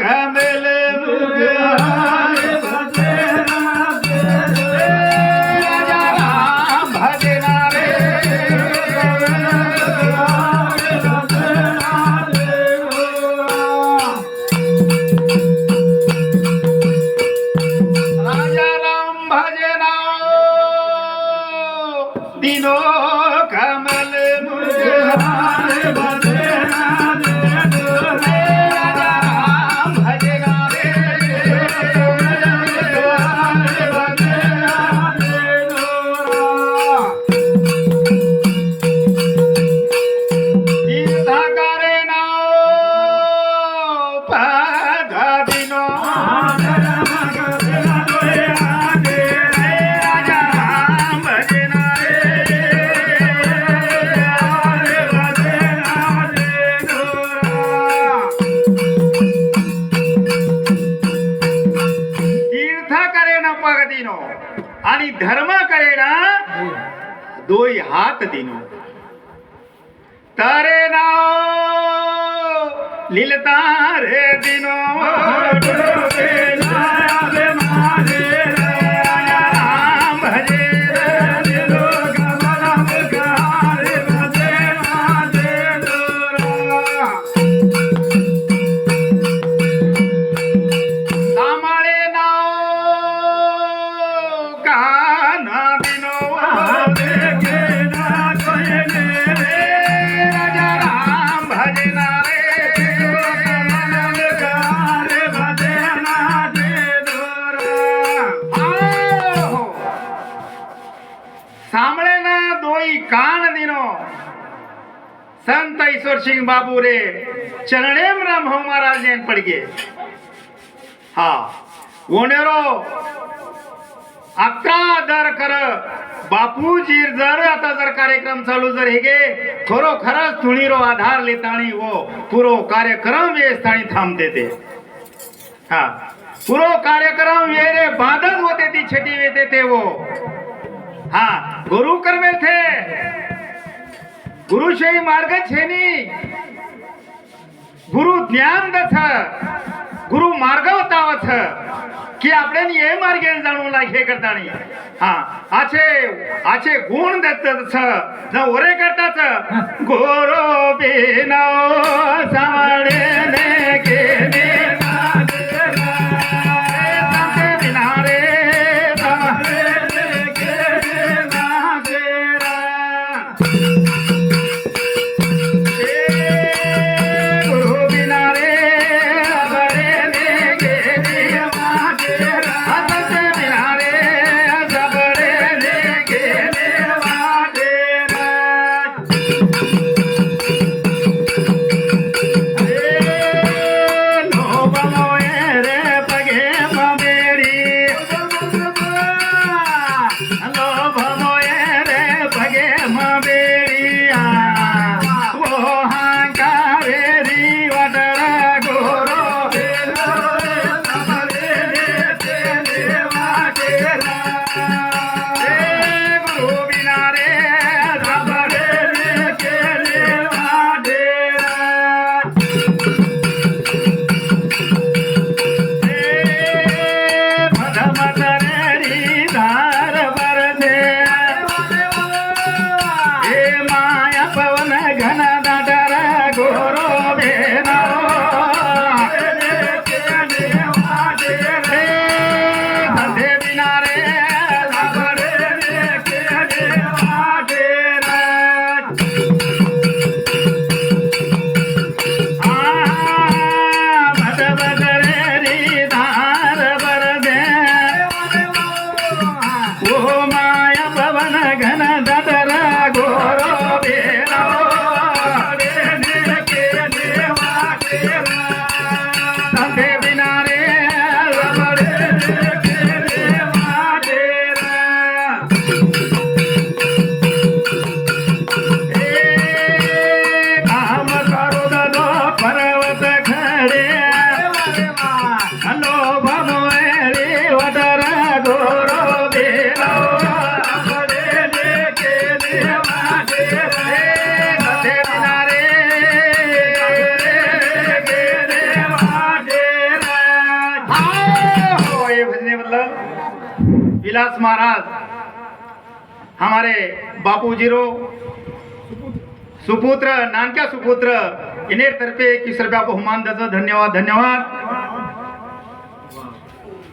ಕಮಲ ಮುಗ दोई हात दिनो तारे नाव लिलता रे बाबू रे चरणे राम भाऊ महाराज जैन पडगे. हा. ओनेरो आता दर कर. बापूजी जर आता जर कार्यक्रम चालू जर हे गे खरो खरोखरच तुळीरो आधार लेताणी वो पुरो कार्यक्रम ये स्थानी थांबते ते हा. पुरो कार्यक्रम ये रे बांधत होते ती छटी वेते ते वो. हा. गुरु कर्मे थे गुरु मार्ग छेनी. गुरु ज्ञान दथ गुरु मार्ग होतावथ की आपल्याला हे मार्गे जाणून लागे करतानी. हा आचे आचे गुण देत न ओरे करताच गोरो बेनो सावळे ने गेले बिना Whoa. विलास महाराज हमारे बापू जीरो सुपुत्र नानक्या सुपुत्र इनेर तर्फे किस रुपया बहुमान दस धन्यवाद धन्यवाद।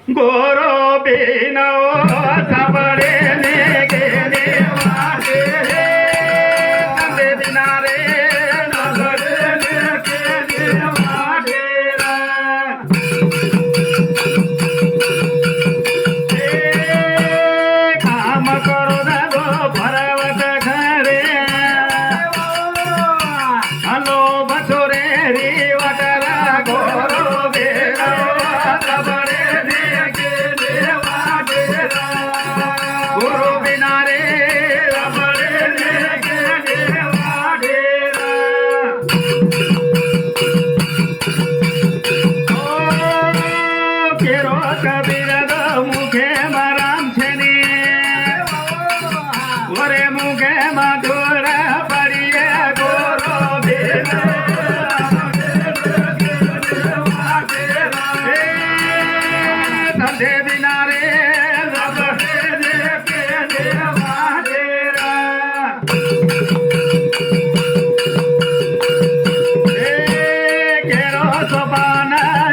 गोरो बिनो सबरे ने के देवा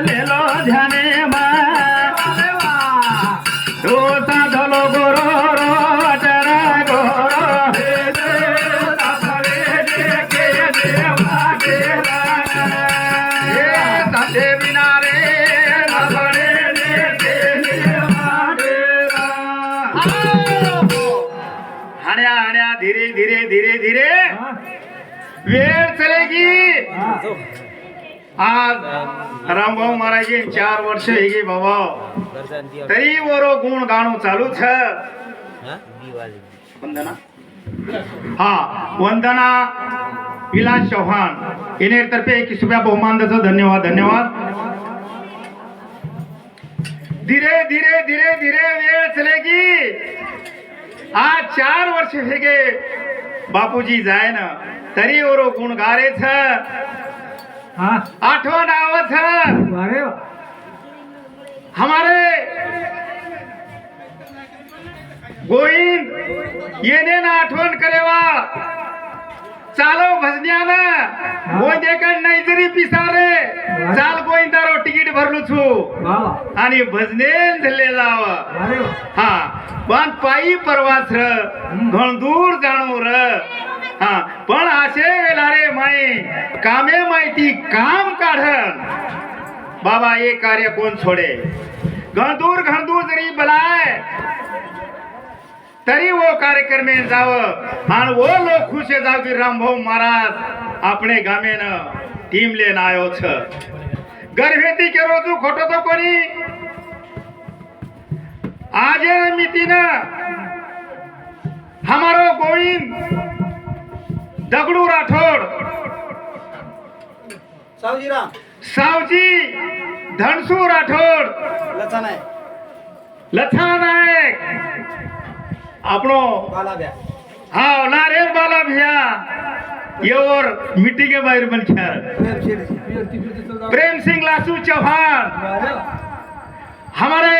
লেলো ধ্যানে মা তো সাধলো গোরো রটারা গোরো তাতে বিনারে हाण्या हाण्या धीरे धीरे धीरे धीरे वेळ चलेगी आज रामभाऊ महाराज चार वर्ष हेगी बाबा। तरी वरो गुण गाणं चालू छ। वंदना? हा वंदना विलास चव्हाण येणे तर्फे एकवीस रुपया बहुमान द्याचं धन्यवाद धन्यवाद. धीरे धीरे धीरे धीरे वेळ चलेगी. आज चार वर्ष हेगे बापूजी जाय ना तरी ओरो गुण गारे छ। आठवण आवत छ हमारे गोविंद येणे ना आठवण करेवा। चालो भजन्यानं गोंदेकड नाही जरी पिसारे। चाल गोविंदारो तिकीट भरलो छू। आणि भजनेन झल्ले जाव। हा। पण पायी प्रवास र घण दूर जाणू र हा। पण असे वेलारे कामे माहिती काम काढन. बाबा हे कार्य कोण छोडे घरदूर घरदूर जरी बलाय तरी वो कार्यक्रमे जाव. आणि वो लोक खुश जाव की रामभाऊ महाराज आपले गामेन टीमले नायो छ. गर्भेती के तू खोटो तो कोणी? आज मितीन हमारो गोविंद दगडू राठोड सावजीराम सावजी धनसू राठोड लचा नाही लथा नायक આપણો बालाब्या हा नारेल बाला भिया येवर मिटिंगे बाहेर पण खेळ प्रेम सिंह लासू चौहान हमारे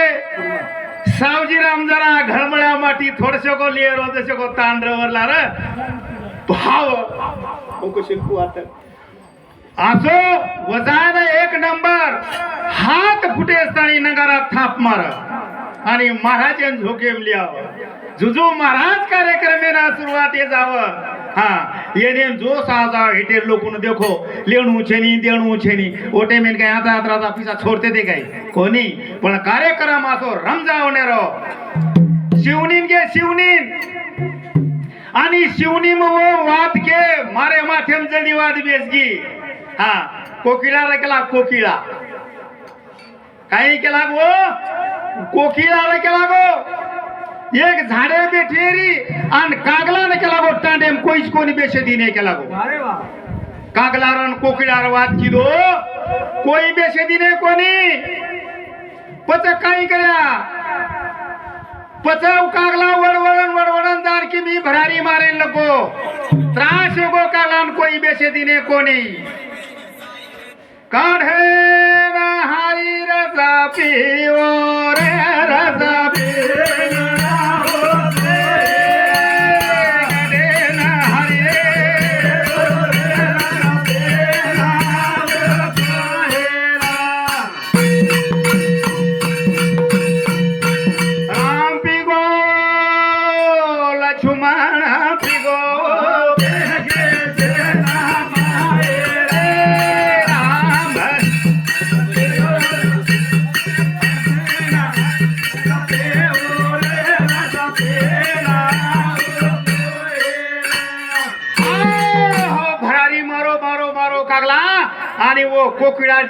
सावजी राम जरा घळमळ्या माटी थोडस को लिए रोज को तांड्रवरला र भाव ओको शिल्पू आता असो वजान एक नंबर. हात फुटे असताना नगारात थाप मार. आणि महाराज झोकेम लिहाव. जुजू महाराज कार्यक्रमे ना सुरुवात ये जावं. हा येणे जो साजा हेटे लोकून देखो. लेणू छेनी देणू छेनी. ओटे मेन काय आता आता पिसा छोडते ते काय? कोणी? पण कार्यक्रम असो रमजावणेरो शिवनीन गे शिवनीन. आणि शिवनी वो वाद के मारे माथेम जडी वाद बेसगी. हा कोकिळा रे केला कोकिळा काही केला गो? कोकिळा रे केला गो? एक झाडे बेठेरी आणि कागला ने केला गो टांडेम कोईच कोणी बेशे दिने केला गो. कागलार आणि कोकिळार वाद दो कोई बेशे दिने कोणी? पच काही करया पचव कागला वडवडन वडवडन दार की मी भरारी मारेन नको. त्रास गो कागला कोई बेशे दिने कोणी. काढे ना हारी रसा पिओ रे रसा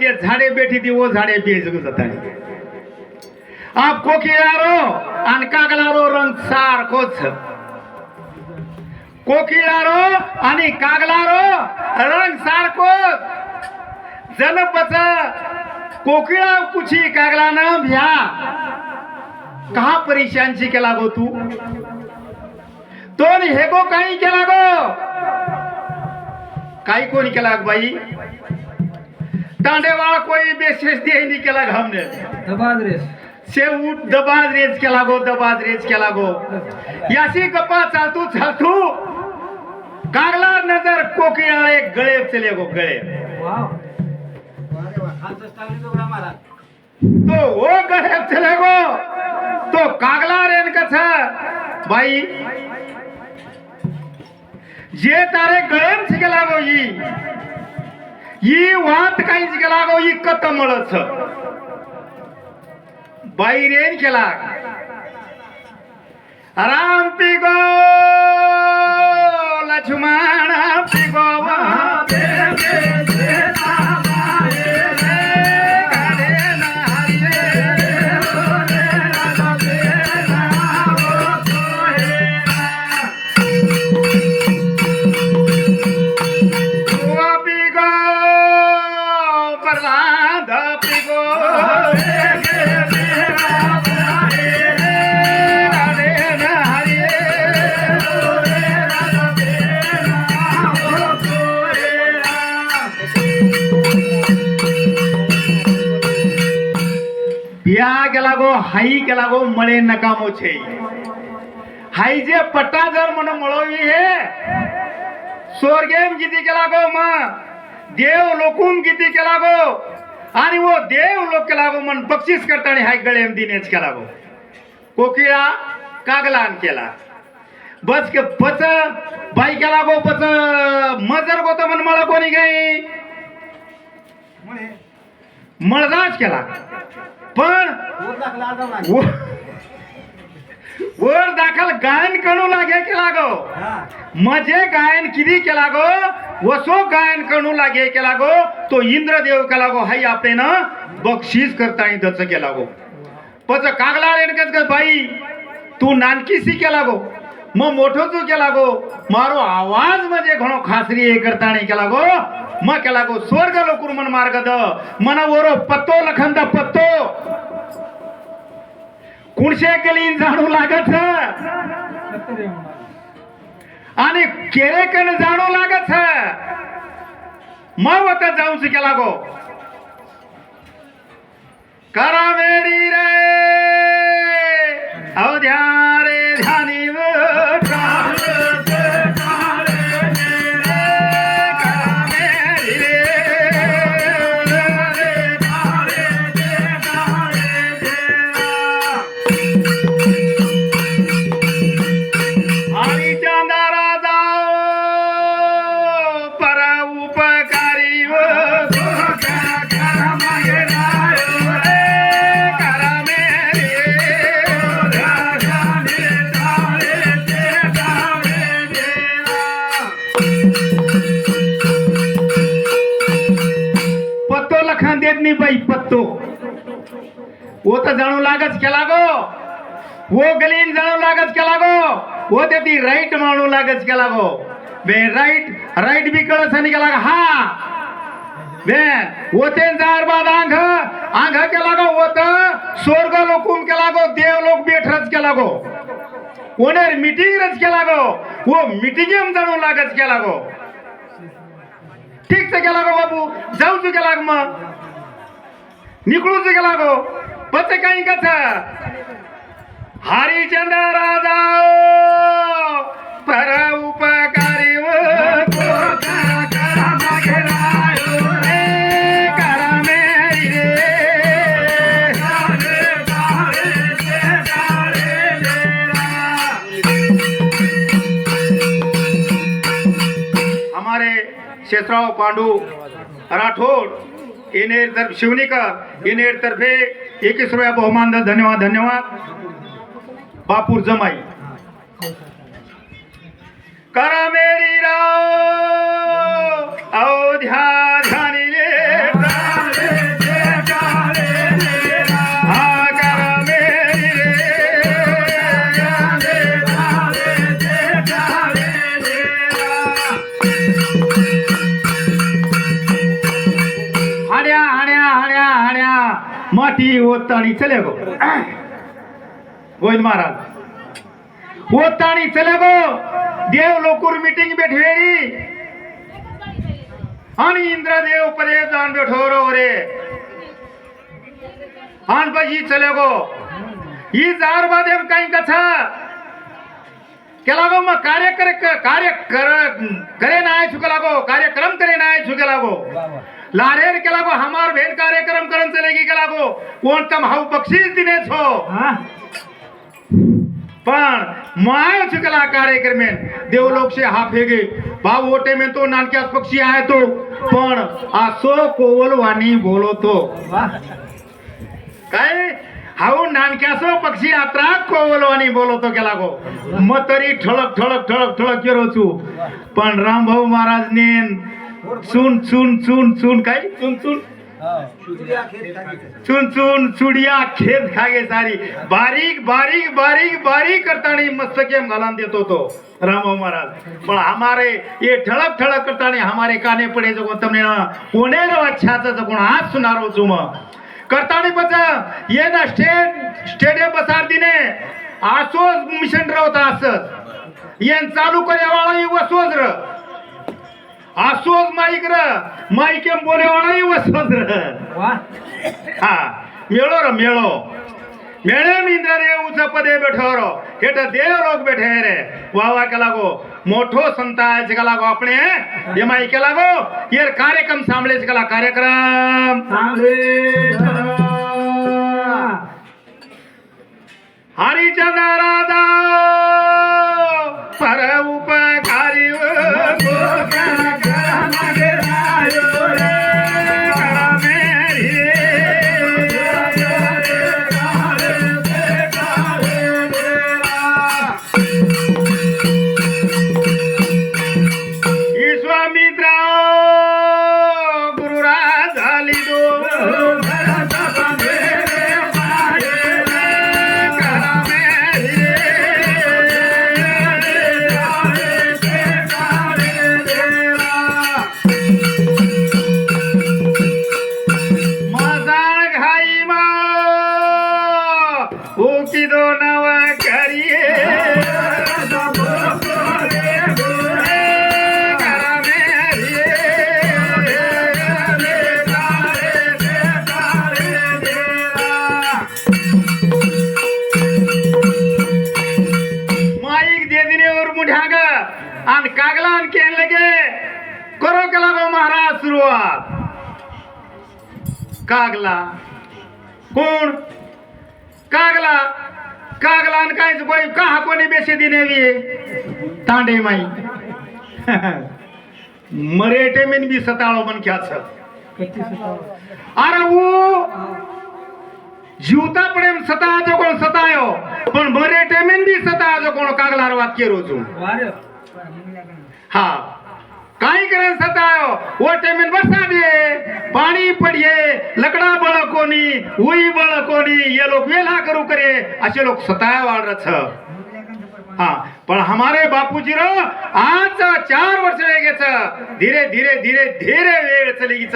जे झाड़े बेठी ती वो झाड़े बेच गुजरता आप कोकिलारो आणि कागलारो रंग सारखोच कोकिळारो आणि कागलारो रंग सारखो जनपचा कोकिळा कुची कागला न भ्या का परीक्षांची केला गो तू? तोन हे गो काही केला गो? काही कोणी केला बाई? तांडेवाळ कोई बेशेष देही केला हमने दबाद रेस. से उठ दबाज रेज केला गो दबाज रेज केला गो. याशी गप्पा चालतू चालतू कागला नजर कोकिळाळे गळे चले गो गळे. वाव. तो वो गळे चले गो. तो कागला रेन कस? बाई. जे तारे गळेम शिकला गो ही. ही वात काही शिकला गो ही कत मळच बाई रेन केला राम पिगो बिया हाई गेला गो मळे नकामो छे हाई जे पट्टा जर मन मळवी हे. स्वर्गेम किती केला गो मा. देव लोकून किती केला गो आणि वो देव लोक केला गो मन बक्षीस करताना हाय गळेम दिनेच केला गो कोकिळा कागलान केला. बस के पच बाई केला गो पच मजर गो मन मला कोणी गाई. मळदाच केला. पण वर दाखल गायन करू लागे केला गो मजे गायन किती केला गो वसो गायन करू लागे केला गो तो इंद्रदेव केला गो हाई आपले ना बक्षीस करता दच केला गो पच कागला रेणकच ग बाई तू नानकीसी केला गो मग मोठो तू केला गो मारो आवाज म्हणजे घणो खासरी हे करता केला गो मग केला गो स्वर्ग लोकुर मन मार्ग द. मन वरो पत्तो लखंद पत्तो. कुणशे गलीन जाणू लागत. आणि केरेकन जाणू लागत. मग आता जाऊन शिकेला गो करावेरी रे. नाही बाई पत्तो. वो तो जाणू लागच केला गो. वो गलीन जाणू लागच केला गो. वो ते ती राईट म्हणू लागच केला गो. बे राईट राईट बी कळस आणि केला गो. हा. बे वो ते जार बाद आंघ. आंघ केला गो वो तर स्वर्ग लोकून केला गो देव लोक बेठरच केला गो. ओनेर मीटिंग रच केला गो. वो मीटिंग जाणू लागच केला गो. ठीक से गेला गो बाबू. जाऊच गेला ग मग. निकळूच गेला गो पत काही कथ हरिचंद्र राजा पर उपकारी व करा मेरी हमारे शेषराव पांडू राठोड इनेर तर शिवनीकर इनेर तर्फे एकवीस रुपया बहुमान धन्यवाद धन्यवाद. बापूर जमाई. करा मेरी राव अवध्या ध्यानी. ताणी चले गो. गोविंद महाराज. वो ताणी चले गो. देव लोकुर मीटिंग बैठेरी आणि इंद्रदेव परे जाण बैठो रो. रे आन बजी चले गो. ही जार बादेम काही कथा. केला गो मग कार्य कर कार्य कर करे नाही चुके लागो कार्यक्रम करे नाही चुके लागो लारेर के लागो हमार भेंट कार्यक्रम करन चलेगी के लागो कोण तम हाऊ बक्षीस दिने छो। पण माय चुकला कार्यक्रम देवलोक से हा फेगे भाव ओटे में तो नानक्यास पक्षी आहे तो। पण आसो कोवल वाणी बोलतो काय? हाऊ नानक्यासो पक्षी यात्रा कोवलवाणी बोलवतो केला गो मग तरी ठळक ठळक ठळक ठळक केलो पण राम भाऊ महाराज महाराजने चून चून चून चून काय? चून चून चून चून चुडिया खेत खागे सारी बारीक बारीक बारीक बारीक करताना मस्त केम घालून देतो तो. रामो हो महाराज. पण हमारे ये ठळक ठळक करताना हमारे काने पडे जो तमने कोणे रो तो कोण आज सुनारो तुम करताना पच ये ना स्टेट स्टेडियम बसार दिने. आसोच मिशन रवता असत येन चालू करे वाळा वसोज र. असोच माईक र. माईके बोलेवानाही वसोज र. हा मेळो र मेळो. मेळे मिंद्रा रे उच पदे बैठो रो. हेठ देव रोग बैठे रे. वाह के लागो मोठो संत आहे का लागो आपणे हे? माईके लागो. येर कार्यक्रम सांभळे का कार्यक्रम. हरिचंद राधा पर उपकारी सुरुवात. कागला. कोण? कागला. कागला आणि काय कोणी का कोणी बेसे दिने वी तांडे माई. मरेटे मेन बी सताळो मन ख्याच. अरे वो जीवता पण सताजो कोण सतायो पण मरेटे मेन बी सताजो कोण कागलार वात केरो वा काय करे सतायो ओटेमेन बरसादे पाणी पडिये लकडा बळ कोणी उई बळ कोणी ये लोक वेला करू करे. असे लोक सताय वाढत हा पण हमारे बापूजी रो आज चार वर्ष वेगेच धीरे धीरे धीरे धीरे वेळ चली गीच.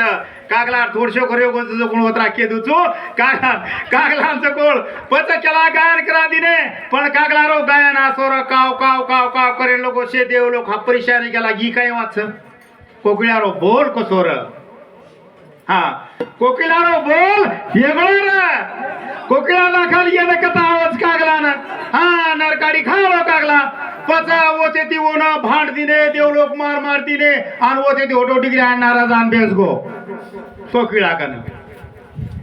कागला थोडशो खऱ्यो गोच कोण होत राखे दुचू कागला कागलांचं कोळ. पच केला गायन करा दिने. पण कागला रो गायन असोर काव काव काव काव करे लोक. शे देव लोक हा परेशानी केला. गी काय वाच? कोकिळा रो बोल कसोर. हा. कोकिळारो बोल. वेगळं रे. कोकिळाला खाली येणं कथा आवाज कागला ना? हा नरकाडी खालो कागला. पचा ओते ती ओन भांड दिने देव लोक मार मार दिने आणि ओते ती ओटो डिग्री आणणारा जाण बेस गो. कोकिळा कन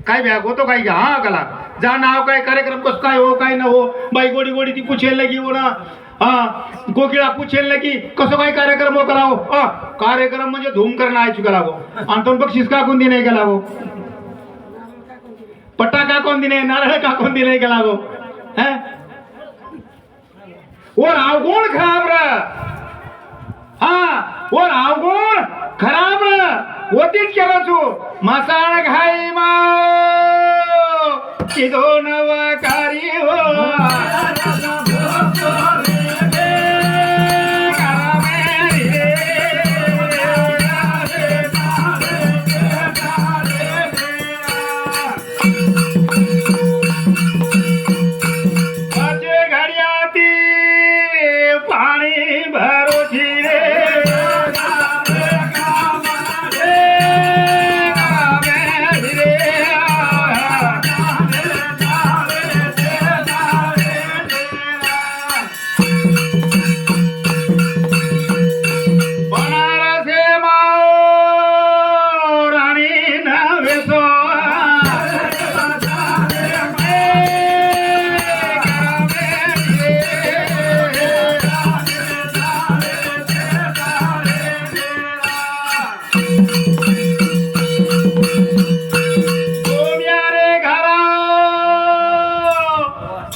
काय बॅग होतो काय हा कला. जा नाव काय कार्यक्रम कस काय हो काय न हो? बाई गोडी गोडी ती पुछेल लगी ओना ना हा कोकिळा पुछेल की कसं काय कार्यक्रम हो करावं? करावो कार्यक्रम म्हणजे धूम करणं आहे करावं हो. आणि तो बक्षीस का कोण दिने गेलावं हो? पट्टा का कोण दिने नारळ का कोण दिने गेलावं गो और अवगुण खराब र. हा और अवगुण खराब र. ओटीच केलं तू. मसाळ घाई मा. किदो नवकारी हो.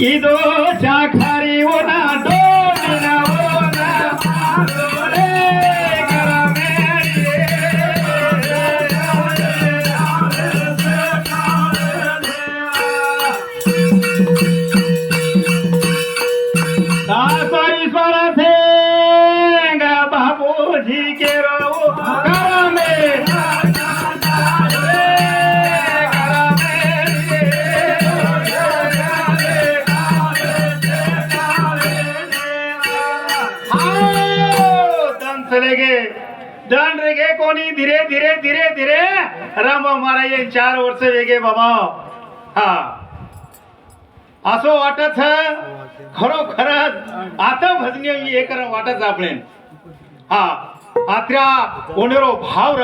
kido. रेगे चले गे दन रे कोणी? धीरे धीरे धीरे धीरे. राम महाराज हे चार वर्ष वेगे बाबा. हा. असं वाटत खरोखरच. आता भजनीय मी हे करा वाटत आपले हा. आत्र्या कोणेरो भाव र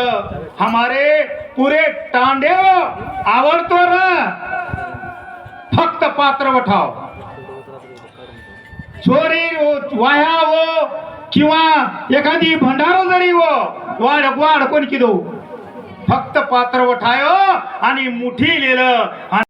हमारे पुरे टांडे आवडतो र फक्त पात्र वठाव चोरी वाया वो किंवा एखादी भंडारो जरी हो वाढ वाढ कोण किदो? फक्त पात्र वठायो आणि मुठी लिहिलं. आणि